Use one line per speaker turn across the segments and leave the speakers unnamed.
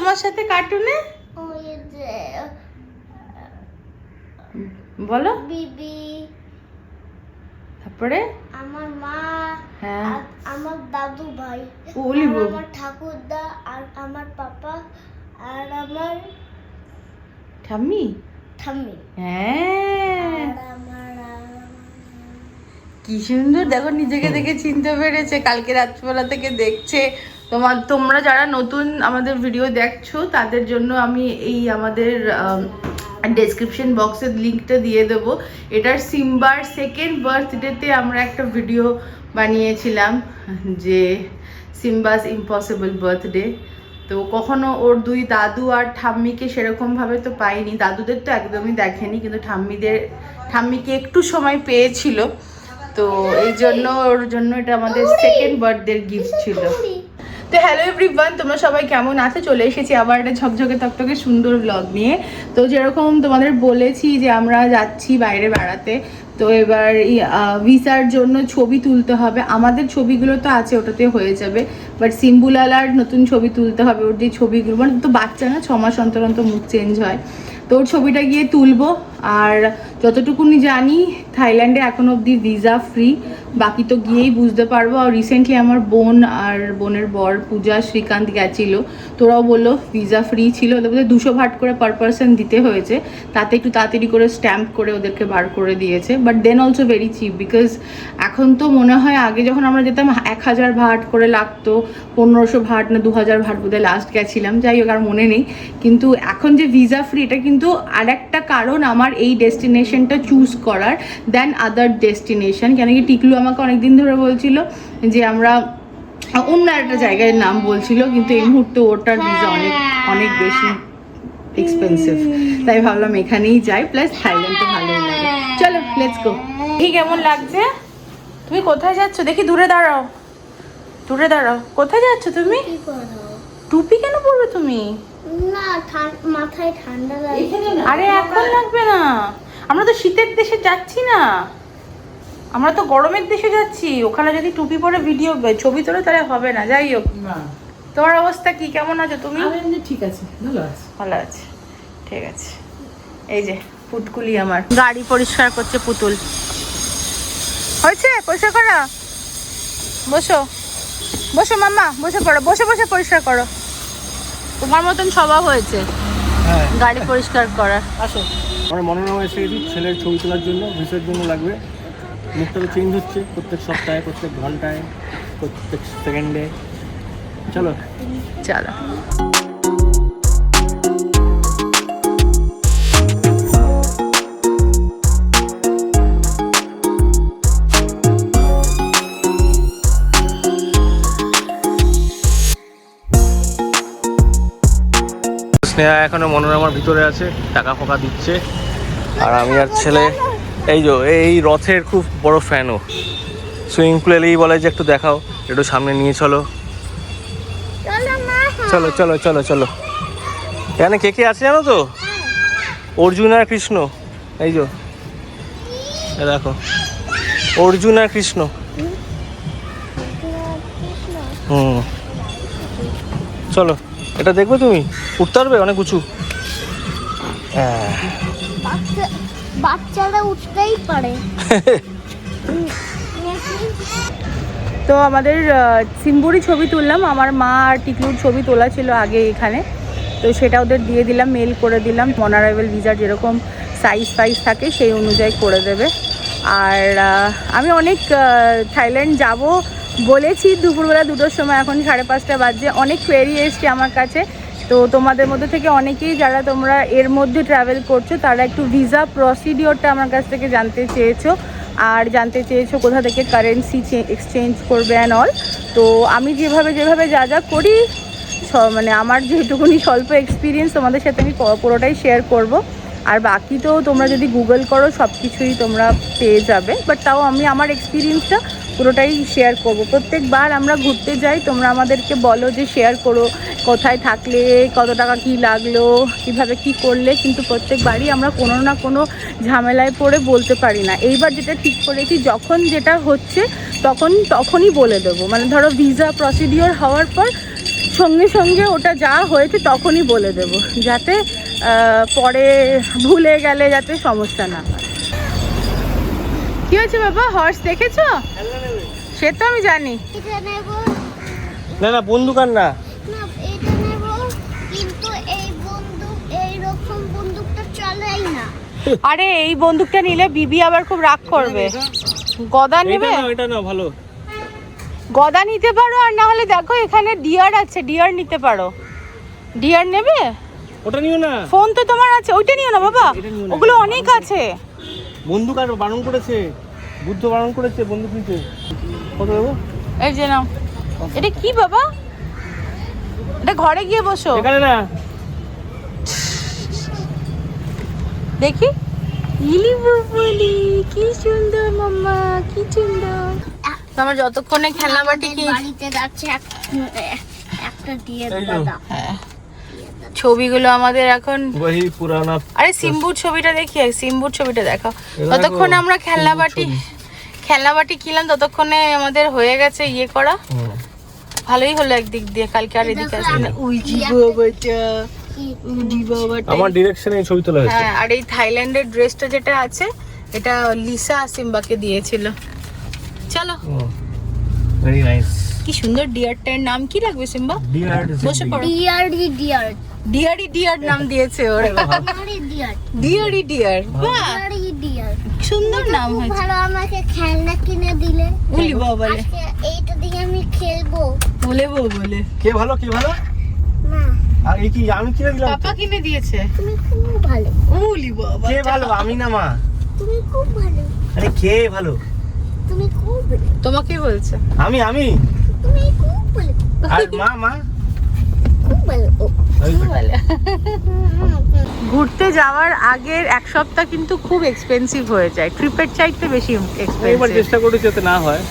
তোমার সাথে কার্টুনে? বলো।
বিবি।
তারপরে?
আমার মা
হ্যাঁ।
আমার দাদু ভাই। আমার ঠাকুরদা আর আমার পাপা আর আমার
ঠাম্মি?
ঠাম্মি।
হ্যাঁ। কি সুন্দর। দেখো নিজেকে দেখে চিনতে পেরেছে। কালকে রাত্রিবেলা থেকে দেখছে। তোমার, তোমরা যারা নতুন আমাদের ভিডিও দেখছ, তাদের জন্য আমি এই আমাদের ডেসক্রিপশন বক্সের লিঙ্কটা দিয়ে দেব। এটার সিম্বার সেকেন্ড বার্থডেতে আমরা একটা ভিডিও বানিয়েছিলাম যে সিম্বাস ইম্পসিবল বার্থডে তো কখনো ওর দুই দাদু আর ঠাম্মিকে সেরকমভাবে তো পাইনি। দাদুদের তো একদমই দেখেনি, কিন্তু ঠাম্মিদের, ঠাম্মিকে একটু সময় পেয়েছিল। তো এই জন্য ওর জন্য এটা আমাদের সেকেন্ড বার্থডের গিফট ছিল। তো হ্যালো এভরিওয়ান তোমরা সবাই কেমন আছে? চলে এসেছি আবার একটা ঝকঝকে তকটকে সুন্দর ব্লগ নিয়ে। তো যেরকম তোমাদের বলেছি যে আমরা যাচ্ছি বাইরে বেড়াতে, তো এবার ভিসার জন্য ছবি তুলতে হবে। আমাদের ছবিগুলো তো আছে, ওটাতে হয়ে যাবে। বাট সিম্বুলালার নতুন ছবি তুলতে হবে, ওর যে ছবিগুলো মানে তো বাচ্চা না ছ মাস অন্তর অন্তর মুখ চেঞ্জ হয়। তো ওর ছবিটা গিয়ে তুলবো। আর যতটুকুনি জানি, থাইল্যান্ডে এখন অবধি ভিসা ফ্রি বাকি তো গিয়েই বুঝতে পারব। আর রিসেন্টলি আমার বোন আর বোনের বর পূজা শ্রীকান্ত গেছিল। তোরাও বলল ভিসা ফ্রি ছিল। ওদের বোধহয় দুশো ভাট করে পার পার্সন দিতে হয়েছে। তাতে একটু তাড়াতাড়ি করে স্ট্যাম্প করে ওদেরকে বার করে দিয়েছে। But then also very cheap because এখন তো মনে হয় আগে যখন আমরা যেতাম, এক হাজার ভাট করে লাগতো, পনেরোশো ভাট না দু হাজার ভাট বোধহয় লাস্ট গেছিলাম। যাই হোক, আর মনে নেই। কিন্তু এখন যে ভিসা ফ্রি এটা কিন্তু আর একটা কারণ আমার এই ডেস্টিনেশনটা চুজ করার দেন আদার ডেস্টিনেশন কেন কি টিকলু আমাকে অনেকদিন ধরে বলছিল যে আমরা অন্য একটা জায়গায় নাম বলছিল কিন্তু এই মুহূর্তে ওটার ভিসা অনেক অনেক বেশি এক্সপেন্সিভ তাই ভাবলাম এখানেই যাই প্লাস থাইল্যান্ড তো ভালোই লাগে। চলো লেটস গো এই কেমন লাগছে? তুমি কোথায় যাচ্ছ? দেখি দূরে দাঁড়াও। দূরে দাঁড়াও। কোথায় যাচ্ছ তুমি? টুপি কেন পরবে তুমি?
না মাথায় ঠান্ডা লাগে
আরে এখন লাগবে না। আমরা তো শীতের দেশে যাচ্ছি না। আমরা তো গরমের দেশে যাচ্ছি ওখানে যদি টুপি পরে ভিডিও ছবি তোলে তাহলে হবে না যাই হোক।
না।
তোমার অবস্থা কি? কেমন আছো তুমি?
ঠিক আছে ভালো আছে।
ভালো আছে ঠিক আছে। এই যে পুটকুলি আমার। গাড়ি পরিষ্কার করছে পুতুল। হয়েছে? পরিষ্কার করা? বসো। বসো মাম্মা বসে পড়ো বসে বসে পরিষ্কার করো। তোমার মতন স্বভাব হয়েছে।
হ্যাঁ।
গাড়ি পরিষ্কার করার।
আসো। আমরা মনোরমা এসে গেছি ছেলের ছবি তোলার জন্য ভিসের জন্য লাগবে। মুখটা তো চেঞ্জ হচ্ছে প্রত্যেক সপ্তাহে প্রত্যেক ঘন্টায় প্রত্যেক সেকেন্ডে চলো।
চলো।
স্নেহা এখনও মনোরমার ভিতরে আছে টাকা ফোকা দিচ্ছে। আর আমি আর ছেলে এই যে এই রথের খুব বড় ফ্যানও সুইমিং পুল এলেই বলে যে একটু দেখাও একটু সামনে নিয়ে চলো।
চলো
চলো চলো চলো এখানে কে কে আছে জানো তো? অর্জুন আর কৃষ্ণ। এই যে দেখো। অর্জুন আর কৃষ্ণ। হুম। চলো এটা দেখবে তুমি? উঠতে পারবে? অনেক উঁচু। হ্যাঁ।
বাচ্চা- বাচ্চারা উঠতেই পারে।
তো আমাদের সিম্বুরি ছবি তুললাম। আমার মা আর টিকলুর ছবি তোলা ছিল আগে এখানে। তো সেটা ওদের দিয়ে দিলাম, মেল করে দিলাম। মনারাইভেল ভিসার যেরকম সাইজ ফাইজ থাকে, সেই অনুযায়ী করে দেবে। আর আমি অনেক থাইল্যান্ড যাব বলেছি। দুপুরবেলা দুটোর সময় এখন সাড়ে পাঁচটা বাজে। অনেক কোয়েরি এসছে আমার কাছে। তো তোমাদের মধ্যে থেকে অনেকেই যারা তোমরা এর মধ্যে ট্রাভেল করছ, তারা একটু ভিসা প্রসিডিওরটা আমার কাছ থেকে জানতে চেয়েছো আর জানতে চেয়েছো কোথা থেকে কারেন্সি এক্সচেঞ্জ করবে অ্যান্ড অল তো আমি যেভাবে যেভাবে যা যা করি মানে আমার যেটুকুনি স্বল্প এক্সপিরিয়েন্স তোমাদের সাথে আমি পুরোটাই শেয়ার করব। আর বাকি তো তোমরা যদি গুগল করো সব কিছুই তোমরা পেয়ে যাবে। বাট তাও আমি আমার এক্সপিরিয়েন্সটা পুরোটাই শেয়ার করব। প্রত্যেকবার আমরা ঘুরতে যাই, তোমরা আমাদেরকে বলো যে শেয়ার করো। কোথায় থাকলে কত টাকা কি লাগল কীভাবে কি করলে কিন্তু প্রত্যেকবারই আমরা কোনো না কোনো ঝামেলায় পড়ে বলতে পারি না। এইবার যেটা ঠিক করেছি যখন যেটা হচ্ছে তখন তখনই বলে দেবো। মানে ধরো ভিসা প্রসিডিওর হওয়ার পর সঙ্গে সঙ্গে ওটা যা হয়েছে তখনই বলে দেব। যাতে পরে ভুলে গেলে যাতে সমস্যা না হয়। কি হয়েছে বাবা? হর্স দেখেছ? সে তো আমি জানি।
না না বন্দুক আর না।
আরে এই বন্দুকটা নিলে বিবি আবার খুব রাগ করবে। গদা নেবে?
এটা না ভালো।
গদা নিতে পারো আর না হলে দেখো এখানে ডিয়ার আছে ডিয়ার নিতে পারো। ডিয়ার নেবে?
ওটা নিও না।
ফোন তো তোমার আছে ওইটা নিও না বাবা। ওগুলো অনেক আছে।
বন্দুক আর বারণ করেছে বুদ্ধ বারণ করেছে বন্দুক নিতে। কত দেবো?
এই যে নাও। এটা কি বাবা? এটা ঘরে গিয়ে বসো।
এখানে না।
দেখি। যতক্ষণে
খেলা
মাটি
হ্যাঁ। ছবিগুলো আমাদের এখন আরে সিম্বুর ছবিটা দেখি সিম্বুর ছবিটা দেখো। ততক্ষণে আমরা খেলনা বাটি খেলনা বাটি কিনলাম ততক্ষণে আমাদের হয়ে গেছে ইয়ে করা। ভালোই হলো একদিক দিয়ে কালকে আর এদিকে আসলে
ওই
জীব বাচ্চা
আমার ডিরেকশনে এই ছবি তোলা হয়েছে।
হ্যাঁ আর এই থাইল্যান্ডের ড্রেসটা যেটা আছে এটা লিসা সিম্বাকে দিয়েছিল। চলো।
ভেরি নাইস
কি সুন্দর ডিয়ারটার নাম কি রাখবে সিম্বা?
ডিয়ার
বসে পড়ো।
ডিয়ার ডিয়ার
ডিয়ারি ডিয়ার নাম দিয়েছে ওর।
ডিয়ারি ডিয়ার
ডিয়ারি ডিয়ার বাহ।
ডিয়ারি ডিয়ার
সুন্দর নাম হয়েছে।
ভালো আমাকে খেলনা কিনে দিলে।
বাবালে
আজকে এইটা দিয়ে আমি খেলব।
বলে বলে।
কে ভালো কে ভালো? আর এই কি আমি কিনে দিলাম
পাপা কিনে দিয়েছে।
তুমি খুব ভালো।
উলি বাবা
কে ভালো? আমি না মা।
তুমি খুব ভালো।
আরে কে ভালো?
তুমি খুব ভালো।
তোমাকে বলছে।
আমি আমি?
তুমি খুব ভালো।
আর মা মা?
খুব ভালো।
ঘুরতে যাওয়ার আগের এক সপ্তাহ কিন্তু খুব এক্সপেন্সিভ হয়ে যায়। ট্রিপের চাইতে বেশি
এবার
এক্সপেন্সিভ
চেষ্টা করেছি যাতে না হয়।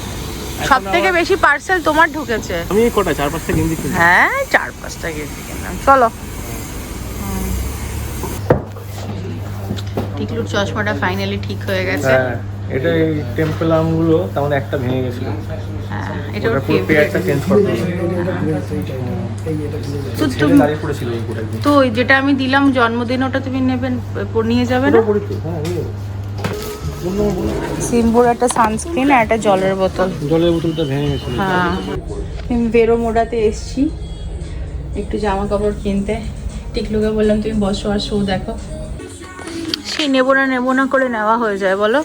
সব থেকে বেশি পার্সেল তোমার ঢুকেছে?
আমি কটা? চার পাঁচটা গেঞ্জি কিনছি
হ্যাঁ চার পাঁচটা গেঞ্জি। চলো। টিকলুর চশমাটা ফাইনালি ঠিক হয়ে গেছে।
হ্যাঁ এটা এই টেম্পল আমগুলো তার মধ্যে একটা ভেঙে গেছিল।
হ্যাঁ এটা ওর
পেয়ারটা চেঞ্জ করতে
তো যেটা আমি দিলাম জন্মদিন ওটা তুমি নেবেন নিয়ে যাবে না?
হ্যাঁ।
সিম্বুর একটা সানস্ক্রিন আর একটা জলের বোতল।
জলের বোতলটা ভেঙে গেছিল।
হ্যাঁ। আমি বেরো মোড়াতে এসছি। একটু জামা কাপড় কিনতে। টিকলুকে বললাম তুমি বসো আর শো দেখো। সেই নেব না নেব না করে নেওয়া হয়ে যায় বলো।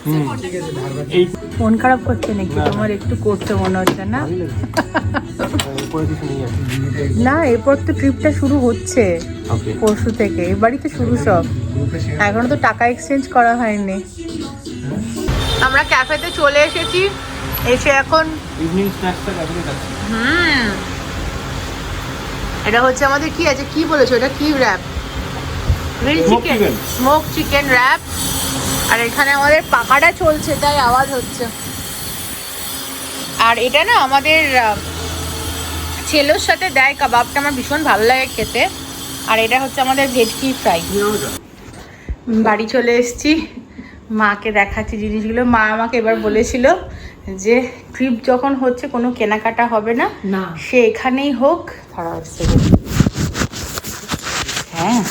এই
মন খারাপ করছে নাকি? তোমার একটু করতে মনে হচ্ছে না? না। এরপর তো ট্রিপটা শুরু হচ্ছে পরশু থেকে। এবারই তো শুরু সব। এখনও তো টাকা এক্সচেঞ্জ করা হয়নি। আমরা ক্যাফেতে চলে এসেছি। এসে এখন
ইভিনিং স্ন্যাক্সটা
হুম। এটা হচ্ছে আমাদের কি আছে? কি বলেছ? এটা কি wrap grill chicken smoke chicken wrap আর এখানে আমাদের পাকাটা চলছে তাই আওয়াজ হচ্ছে। আর এটা না আমাদের ছেলের সাথে দেয় কাবাবটা আমার ভীষণ ভালো লাগে খেতে। আর এটা হচ্ছে আমাদের ভেটকি ফ্রাই বাড়ি চলে এসেছি। মাকে দেখাচ্ছি জিনিসগুলো। মা আমাকে এবার বলেছিল যে ট্রিপ যখন হচ্ছে কোনো কেনাকাটা হবে না
না।
সে এখানেই হোক। দাঁড়াও এক হ্যাঁ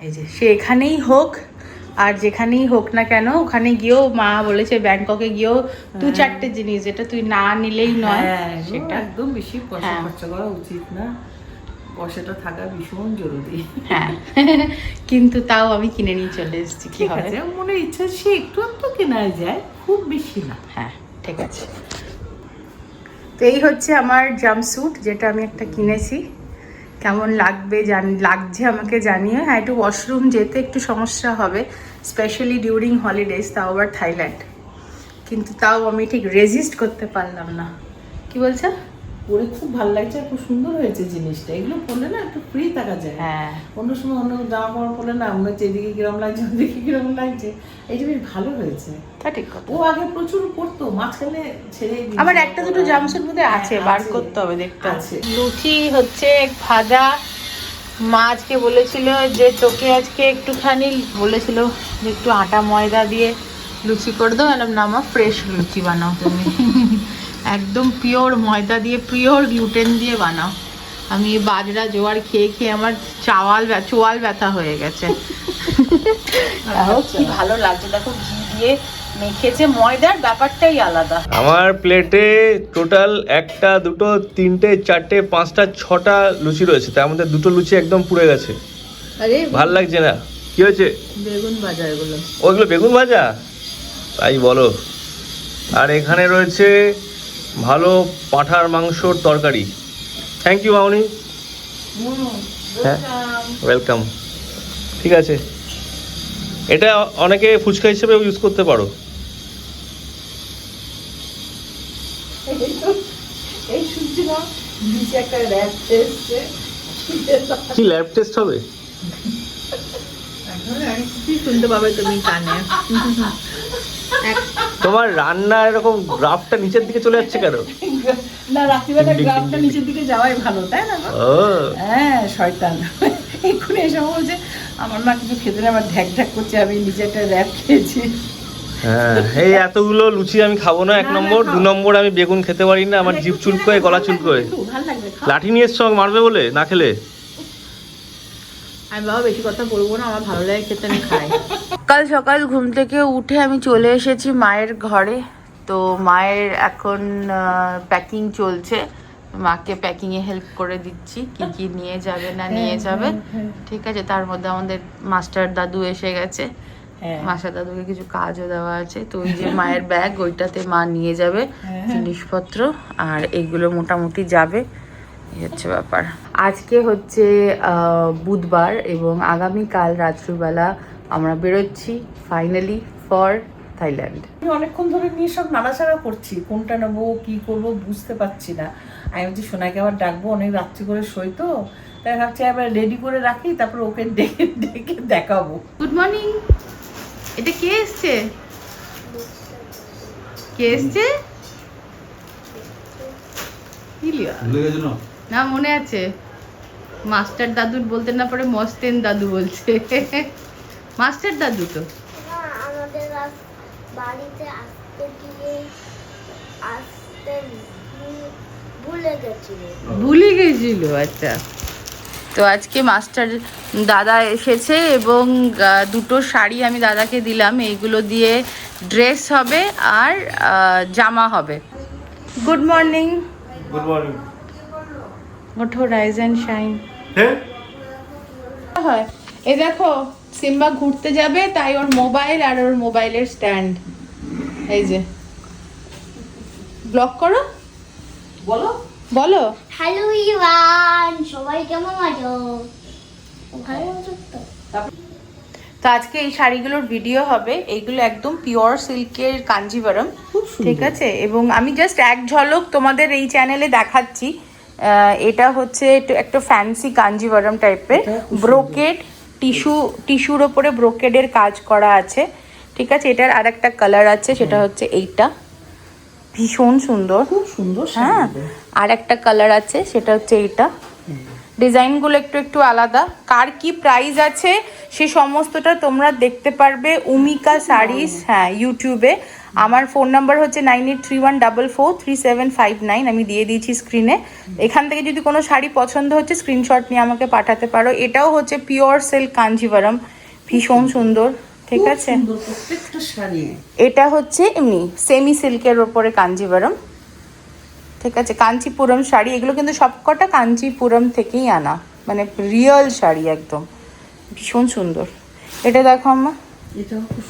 এই যে সে এখানেই হোক আর যেখানেই হোক না কেন ওখানে গিয়েও মা বলেছে ব্যাংককে গিয়েও দু চারটে জিনিস যেটা তুই না নিলেই নয়
হ্যাঁ
সেটা।
একদম বেশি পয়সা
হ্যাঁ।
খরচা করা উচিত না। পয়সাটা থাকা ভীষণ জরুরি।
হ্যাঁ। কিন্তু তাও আমি কিনে নিয়ে চলে এসেছি কি হবে?
মনে ইচ্ছা সে একটু একটু কেনা যায় খুব বেশি না।
হ্যাঁ ঠিক আছে। তো এই হচ্ছে আমার জাম্পস্যুট যেটা আমি একটা কিনেছি। কেমন লাগবে জান, লাগছে আমাকে জানিয়ে হ্যাঁ একটু ওয়াশরুম যেতে একটু সমস্যা হবে স্পেশালি ডিউরিং হলিডেজ তাও আবার থাইল্যান্ড কিন্তু তাও আমি ঠিক রেজিস্ট করতে পারলাম না। কি বলছো?
পরে খুব ভালো লাগছে আর খুব সুন্দর হয়েছে জিনিসটা। এগুলো পরলে না একটু ফ্রি থাকা যায়।
হ্যাঁ।
অন্য সময় অন্য জামা কাপড় পরলে না মনে হচ্ছে এদিকে কিরম লাগছে ওদিকে কিরম লাগছে। এইটা বেশ ভালো হয়েছে।
তা ঠিক কথা।
ও আগে প্রচুর পরতো মাঝখানে ছেড়ে।
আমার একটা দুটো জামসুর মধ্যে আছে
হ্যাঁ,
বার করতে হবে দেখতে।
আছে।
লুচি হচ্ছে ভাজা। মা আজকে বলেছিল যে তোকে আজকে একটুখানি বলেছিল যে একটু আটা ময়দা দিয়ে লুচি করে দাও না আমার ফ্রেশ লুচি বানাও তুমি। একদম পিওর ময়দা দিয়ে পিওর গ্লুটেন দিয়ে বানাও। আমি বাজরা জোয়ার খেয়ে খেয়ে আমার চাওয়াল চোয়াল ব্যথা হয়ে গেছে। কি ভালো লাগছে। দেখো ঘি দিয়ে মেখেছে। ময়দার ব্যাপারটাই আলাদা।
আমার প্লেটে টোটাল একটা দুটো তিনটে চারটে পাঁচটা ছটা লুচি রয়েছে। তার মধ্যে দুটো লুচি একদম পুড়ে গেছে।
আরে
ভালো লাগছে না? কি হয়েছে?
বেগুন ভাজা এগুলো।
ওইগুলো বেগুন ভাজা? তাই বলো। আর এখানে রয়েছে ভালো পাঁঠার মাংসর তরকারি। থ্যাংক ইউ মামনি। হ্যাঁ ওয়েলকাম ঠিক আছে। এটা অনেকে ফুচকা হিসেবে ইউজ করতে পারো। কি ল্যাব টেস্ট হবে?
শুনতে পাবে তুমি কানে?
তোমার রান্না এরকম গ্রাফটা নিচের দিকে চলে যাচ্ছে কেন?
না রাত্রিবেলা
ডিং
নিচের দিকে যাওয়াই ভালো তাই না হ্যাঁ শয়তান। এক্ষুনি এসে বলছে আমার মা কিছু খেতে আমার ঢ্যাক ঢ্যাক করছে আমি নিজে একটা র্যাপ খেয়েছি।
হ্যাঁ এই এতগুলো লুচি আমি খাব না এক নম্বর। দু নম্বর আমি বেগুন খেতে পারি না আমার জিভ চুলকোয় গলা চুলকোয়। লাঠি নিয়ে এসছো মারবে বলে? না খেলে?
আমি বাবা বেশি কথা বলব না আমার ভালো লাগে খেতে আমি খাই। কাল সকাল ঘুম থেকে উঠে আমি চলে এসেছি মায়ের ঘরে। তো মায়ের এখন প্যাকিং চলছে। মাকে প্যাকিং এ হেল্প করে দিচ্ছি কি কি নিয়ে যাবে না নিয়ে যাবে। ঠিক আছে তার মধ্যে আমাদের মাস্টার দাদু এসে গেছে।
হ্যাঁ।
মাস্টার দাদুকে কিছু কাজও দেওয়া আছে। তো ওই যে মায়ের ব্যাগ ওইটাতে মা নিয়ে যাবে
হ্যাঁ।
জিনিসপত্র আর এগুলো মোটামুটি যাবে। এই হচ্ছে ব্যাপার। আজকে হচ্ছে বুধবার এবং আগামীকাল রাত্রিবেলা আমরা বেরোচ্ছি ফাইনালি ফর থাইল্যান্ড
আমি অনেকক্ষণ ধরে নিয়ে সব নাড়াচাড়া করছি কোনটা নেব কি করব বুঝতে পারছি না। আমি বলছি সোনাকে আবার ডাকবো অনেক রাত্রি করে শোই তো। তাই ভাবছি আবার রেডি করে রাখি তারপর ওকে ডেকে ডেকে দেখাবো।
গুড মর্নিং এটা কে এসছে? কে এসছে?
না
মনে আছে। মাস্টার দাদুর বলতে না পারে মস্তেন দাদু বলছে। মাস্টার দাদু তো।
আমাদের বাড়িতে আসতে গিয়ে আসতে ভুলে গেছিল।
ভুলে গেছিল আচ্ছা। তো আজকে মাস্টার দাদা এসেছে এবং দুটো শাড়ি আমি দাদাকে দিলাম। এইগুলো দিয়ে ড্রেস হবে আর জামা হবে। Good morning.
গুড মর্নিং
ওঠো রাইজ অ্যান্ড শাইন
হ্যাঁ?
এই দেখো সিম্বা ঘুরতে যাবে তাই ওর মোবাইল আর ওর মোবাইলের স্ট্যান্ড এই যে। ব্লক করো।
বলো।
বলো।
হ্যালো ইভান সবাই কেমন আছো? ভালো আছো তো?
তো আজকে এই শাড়িগুলোর ভিডিও হবে এইগুলো একদম পিওর সিল্কের কাঞ্জিভারম ঠিক আছে? এবং আমি জাস্ট এক ঝলক তোমাদের এই চ্যানেলে দেখাচ্ছি। এটা হচ্ছে একটু একটা ফ্যান্সি কাঞ্জিভারম টাইপের ব্রোকেড টিস্যু টিস্যুর ওপরে ব্রোকেডের কাজ করা আছে। ঠিক আছে? এটার আর একটা কালার আছে সেটা হচ্ছে এইটা। ভীষণ সুন্দর।
খুব সুন্দর
হ্যাঁ। আর একটা কালার আছে সেটা হচ্ছে এইটা। ডিজাইনগুলো একটু একটু আলাদা। কার কি প্রাইস আছে সে সমস্তটা তোমরা দেখতে পারবে। উমিকা শাড়িস হ্যাঁ ইউটিউবে আমার ফোন নাম্বার হচ্ছে nine eight three one double four three seven five nine আমি দিয়ে দিয়েছি স্ক্রিনে এখান থেকে যদি কোনো শাড়ি পছন্দ হচ্ছে স্ক্রিনশট নিয়ে আমাকে পাঠাতে পারো। এটাও হচ্ছে পিওর সিল্ক কাঞ্জিভারম ভীষণ সুন্দর ঠিক আছে? এটা হচ্ছে এমনি সেমি সিল্কের ওপরে কাঞ্জিভারম ঠিক আছে কাঞ্চিপুরম শাড়ি এগুলো কিন্তু সবকটা কাঞ্চিপুরম থেকেই আনা। মানে রিয়েল শাড়ি একদম। ভীষণ সুন্দর। এটা দেখো আম্মা।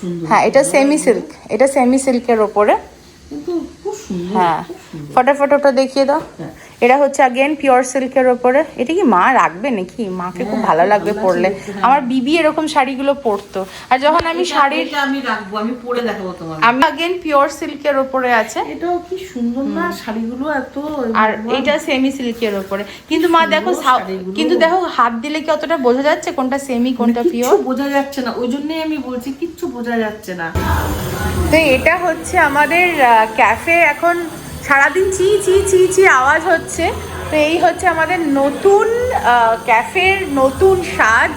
সুন্দর।
হ্যাঁ এটা সেমি সিল্ক এটা সেমি সিল্কের ওপরে। হ্যাঁ। ফটাফট ওটা দেখিয়ে দাও।
হ্যাঁ,
এটা হচ্ছে আগেন পিওর সিল্কের ওপরে। এটা কি মা রাখবে নাকি? মাকে খুব ভালো লাগবে পরলে। আমার বিবি এরকম শাড়িগুলো পরতো। আর যখন আমি শাড়ির
আমি রাখব আমি পরে দেখাবো তোমাকে।
আমি আগেন পিওর সিল্কের ওপরে আছে।
এটাও কি সুন্দর না শাড়িগুলো এত
আর এটা সেমি সিল্কের ওপরে। কিন্তু মা দেখো। কিন্তু দেখো হাত দিলে কি অতটা বোঝা যাচ্ছে কোনটা সেমি কোনটা পিওর
বোঝা যাচ্ছে না। ওই জন্যই আমি বলছি কিচ্ছু বোঝা যাচ্ছে না।
তো এটা হচ্ছে আমাদের ক্যাফে এখন সারাদিন চি চি চি চি আওয়াজ হচ্ছে। তো এই হচ্ছে আমাদের নতুন ক্যাফের নতুন সাজ,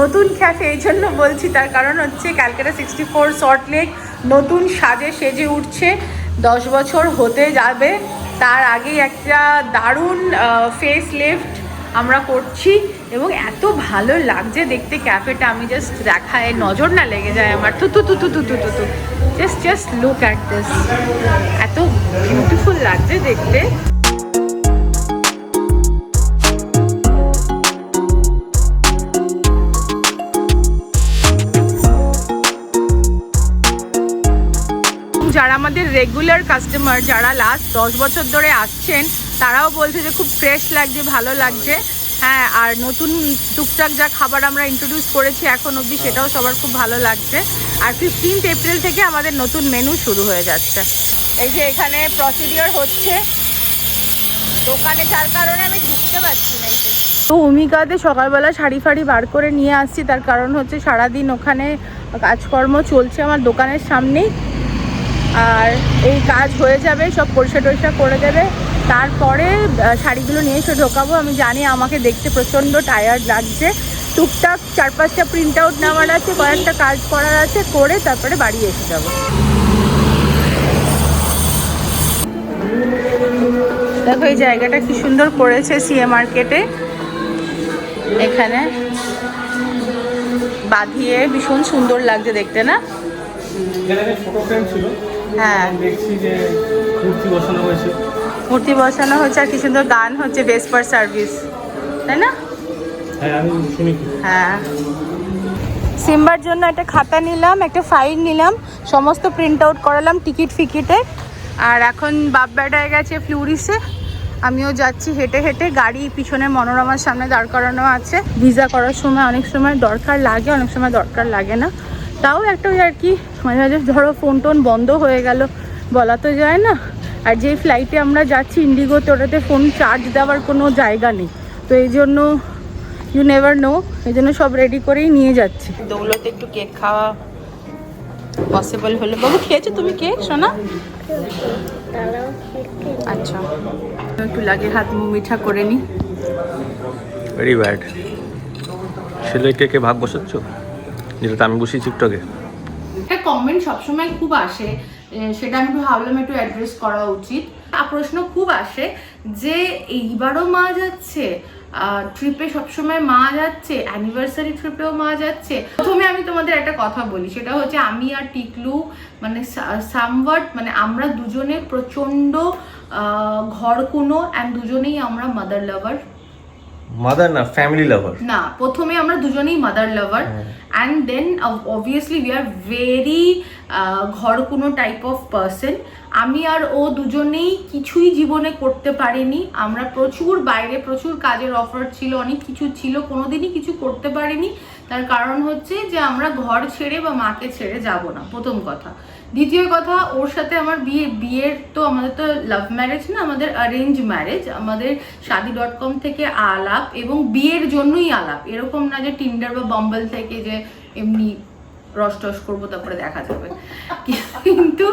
নতুন ক্যাফে, এই জন্য বলছি তার কারণ হচ্ছে Calcutta sixty four Salt Lake নতুন সাজে সেজে উঠছে। দশ বছর হতে যাবে। তার আগেই একটা দারুণ ফেস লিফট আমরা করছি এবং এত ভালো লাগছে দেখতে ক্যাফেটা, আমি জাস্ট দেখায় নজর না লেগে যায় আমার। তু তু তু তু তু তু তু তু just just look at this এত বিউটিফুল লাগছে দেখতে। যারা আমাদের রেগুলার কাস্টমার যারা লাস্ট দশ বছর ধরে আসছেন তারাও বলছে যে খুব ফ্রেশ লাগছে ভালো লাগছে। হ্যাঁ আর নতুন টুকটাক যা খাবার আমরা ইন্ট্রোডিউস করেছি এখন অবধি সেটাও সবার খুব ভালো লাগছে। আর ফিফটিন্থ এপ্রিল থেকে আমাদের নতুন মেনু শুরু হয়ে যাচ্ছে। এই যে এখানে প্রসিডিওর হচ্ছে। দোকানে যার কারণে আমি ঢুকতে পারছি না। তো ভূমিকাতে সকালবেলা শাড়ি ফাড়ি বার করে নিয়ে আসছি তার কারণ হচ্ছে সারাদিন ওখানে কাজকর্ম চলছে আমার দোকানের সামনেই। আর এই কাজ হয়ে যাবে সব পরিষ্কার টরিষ্কার করে দেবে। তারপরে শাড়িগুলো নিয়ে এসে ঢোকাবো। আমি জানি আমাকে দেখতে প্রচণ্ড টায়ার্ড লাগছে। টুকটাক চার পাঁচটা প্রিন্ট আউট নেওয়ার আছে কয়েকটা কাজ করার আছে করে তারপরে বাড়ি এসে যাব। দেখো এই জায়গাটা কি সুন্দর করেছে সিএ মার্কেটে এখানে বাঁধিয়ে ভীষণ সুন্দর লাগছে দেখতে না? হ্যাঁ।
দেখছি যে মূর্তি বসানো হয়েছে।
মূর্তি বসানো হচ্ছে আর কি সুন্দর গান হচ্ছে বেসপার সার্ভিস তাই না?
হ্যাঁ
হ্যাঁ। সিম্বার জন্য একটা খাতা নিলাম একটা ফাইল নিলাম সমস্ত প্রিন্ট আউট করালাম টিকিট ফিকিটে। আর এখন বাপ বেটায় গেছে ফ্লুরিসে। আমিও যাচ্ছি হেঁটে হেঁটে গাড়ি পিছনে মনোরমার সামনে দাঁড় করানো আছে। ভিসা করার সময় অনেক সময় দরকার লাগে অনেক সময় দরকার লাগে না। তাও একটা ওই আর কি মাঝে মাঝে ধরো ফোন টোন বন্ধ হয়ে গেল বলা তো যায় না। আর যেই ফ্লাইটে আমরা যাচ্ছি ইন্ডিগোতে ওটাতে ফোন চার্জ দেওয়ার কোনো জায়গা নেই। তো এই জন্য ইউ নেভার নো এই জন্য সব রেডি করেই নিয়ে যাচ্ছি। দৌলতে একটু কেক খাওয়া পসিবল হলো। বাবু খেয়েছো তুমি কেক শোনা আচ্ছা। একটু লাগে হাত মুখ মিঠা করে নি।
ভেরি ব্যাড সেলাই কেকে ভাগ বসাচ্ছ যেটা আমি বসিয়েছি একটু আগে।
একটা কমেন্ট সবসময় খুব আসে। সেটা আমি একটু ভাবলাম একটু অ্যাড্রেস করা উচিত। প্রশ্ন খুব আসে যে এইবারও মা যাচ্ছে? ট্রিপে সবসময় মা যাচ্ছে? অ্যানিভার্সারি ট্রিপেও মা যাচ্ছে? প্রথমে আমি তোমাদের একটা কথা বলি সেটা হচ্ছে আমি আর টিকলু মানে সামওয়াট মানে আমরা দুজনে প্রচণ্ড ঘর কোনো অ্যান্ড দুজনেই আমরা মাদার লাভার
মাদার না ফ্যামিলি লাভার
না প্রথমে আমরা দুজনেই mother lover and then obviously we are very ঘর কোনো টাইপ অফ পার্সন আমি আর ও দুজনেই কিছুই জীবনে করতে পারিনি। আমরা প্রচুর বাইরে, প্রচুর কাজের অফার ছিল, অনেক কিছু ছিল, কোনোদিনই কিছু করতে পারিনি। তার কারণ হচ্ছে যে, আমরা ঘর ছেড়ে বা মাকে ছেড়ে যাব না, প্রথম কথা। দ্বিতীয় কথা, ওর সাথে আমার বিয়ে, বিয়ের তো আমাদের তো লাভ ম্যারেজ না, আমাদের অ্যারেঞ্জ ম্যারেজ আমাদের শাদি ডট কম থেকে আলাপ এবং বিয়ের জন্যই আলাপ। এরকম না যে টিন্ডার বা বাম্বল থেকে যে এমনি রস টস করব, তারপরে দেখা যাবে। কিন্তু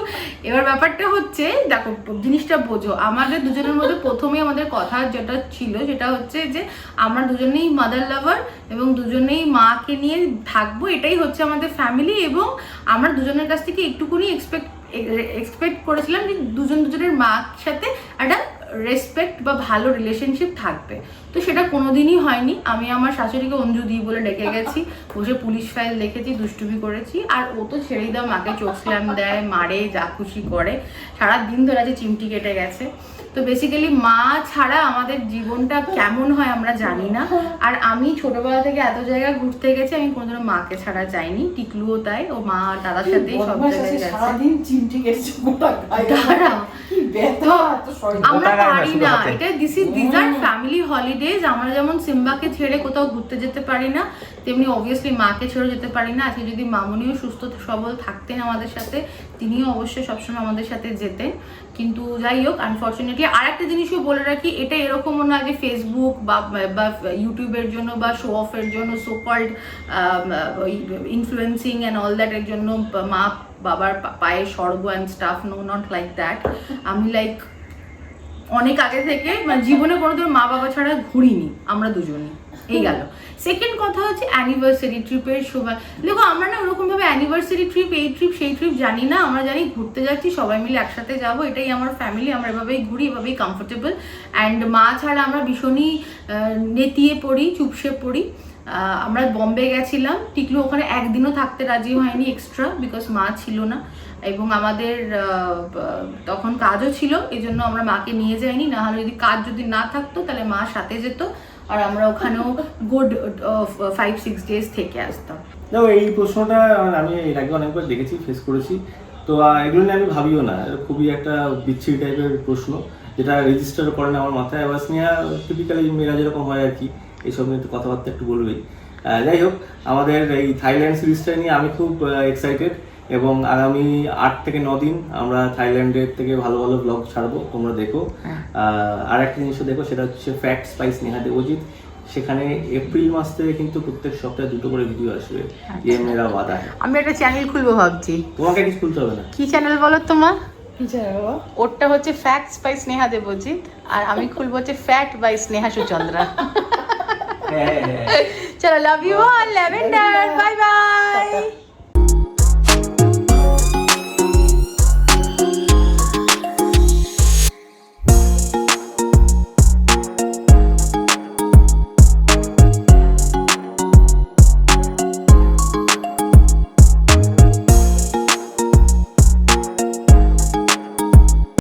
এবার ব্যাপারটা হচ্ছে, দেখো, জিনিসটা বোঝো, আমাদের দুজনের মধ্যে প্রথমেই আমাদের কথা যেটা ছিল সেটা হচ্ছে যে, আমরা দুজনেই মাদার লাভার এবং দুজনেই মাকে নিয়ে থাকব, এটাই হচ্ছে আমাদের ফ্যামিলি এবং আমরা দুজনের কাছ থেকে একটুকুনি এক্সপেক্ট এক্সপেক্ট করেছিলাম যে দুজন দুজনের মার সাথে একটা রেসপেক্ট বা ভালো রিলেশনশিপ থাকবে। তো সেটা কোনোদিনই হয়নি। আমি আমার শাশুড়িকে অঞ্জু দিই বলে ডেকে গেছি। বসে পুলিশ ফাইল দেখেছি, দুষ্টুমি করেছি। আর ও তো ছেড়েই দাও মাকে চোখ স্ল্যাম দেয়, মারে, যা খুশি করে। সারাদিন ধরে আছে চিমটি কেটে গেছে। তো বেসিক্যালি মা ছাড়া আমাদের জীবনটা কেমন হয় আমরা জানি না। আর আমি ছোটবেলা থেকে এত জায়গায় ঘুরতে গেছি আমি কোনোদিনও মাকে ছাড়া যাইনি। টিকলুও তাই ও মা আর দাদার সাথেই সব জায়গায় গেছে।
সারাদিন চিমটি গোটা।
আমরা পারি না। এটা this is this are family holidays আমরা যেমন সিম্বাকে ছেড়ে কোথাও ঘুরতে যেতে পারি না তেমনি অবভিয়াসলি মাকে ছেড়ে যেতে পারি না। আজকে যদি মামুনিও সুস্থ সবল থাকতেন আমাদের সাথে, তিনিও অবশ্যই সবসময় আমাদের সাথে যেতেন। কিন্তু যাই হোক আনফর্চুনেটলি আর একটা জিনিসও বলে রাখি, এটা এরকমও না যে ফেসবুক বা বা ইউটিউবের জন্য বা শো অফের জন্য so called influencing and all that এর জন্য মা বাবার পায়ে স্বর্গ and stuff no not like that আমি লাইক অনেক আগে থেকে মানে জীবনে কোনোদিন মা বাবা ছাড়া ঘুরিনি, আমরা দুজনই। এই গেল। সেকেন্ড কথা হচ্ছে অ্যানিভার্সারি ট্রিপের সময়। দেখো, আমরা না ওরকম ভাবে অ্যানিভার্সারি ট্রিপ এই ট্রিপ সেই ট্রিপ জানি না। আমরা জানি ঘুরতে যাচ্ছি, সবাই মিলে একসাথে যাব। এটাই আমার ফ্যামিলি আমরা এভাবেই ঘুরি, এভাবেই কমফোর্টেবল অ্যান্ড মা ছাড়া আমরা ভীষণই নেতিয়ে পড়ি, চুপসে পড়ি। আমরা বম্বে গেছিলাম। টিকলু ওখানে একদিনও থাকতে রাজি হয়নি এক্সট্রা বিকজ মা ছিল না। এবং আমাদের তখন কাজও ছিল এই জন্য আমরা মাকে নিয়ে যাইনি। না হলে যদি কাজ যদি না থাকতো, তাহলে মা সাথে যেত। আর আমরা ওখানেও গুড ফাইভ সিক্স ডেজ থেকে আসতাম।
দেখো, এই প্রশ্নটা আমি এর আগে অনেকবার দেখেছি ফেস করেছি। তো এগুলো নিয়ে আমি ভাবিও না। খুবই একটা বিচ্ছিরি টাইপের প্রশ্ন, যেটা রেজিস্টার করে না আমার মাথায়। আবার স্নেহা টিপিক্যালি মেয়েরা যেরকম হয় আর কি এইসব নিয়ে একটু কথাবার্তা একটু বলবেই। যাই হোক, আমাদের এই থাইল্যান্ড সিরিজটা নিয়ে আমি খুব এক্সাইটেড এবং আগামী আট থেকে ন দিন আমরা থাইল্যান্ডের থেকে ভালো ভালো ব্লগ ছাড়বো তোমরা দেখো। আর একটা জিনিসও দেখো সেটা হচ্ছে ফ্যাক্ট স্পাইস নেহা দেবজিৎ সেখানে এপ্রিল মাস থেকে কিন্তু প্রত্যেক সপ্তাহে দুটো করে ভিডিও আসবে ইয়ে মেরা হ্যায়
আমি একটা চ্যানেল খুলবো ভাবছি।
তোমাকে কিছু খুলতে হবে না?
কি চ্যানেল বলো তোমার? ওরটা হচ্ছে ফ্যাক্টস বাই স্নেহা দেবজিৎ আর আমি খুলবো হচ্ছে ফ্যাট বাই স্নেহা সুচন্দ্রা।
হ্যাঁ হ্যাঁ
চলো love you all lavender bye bye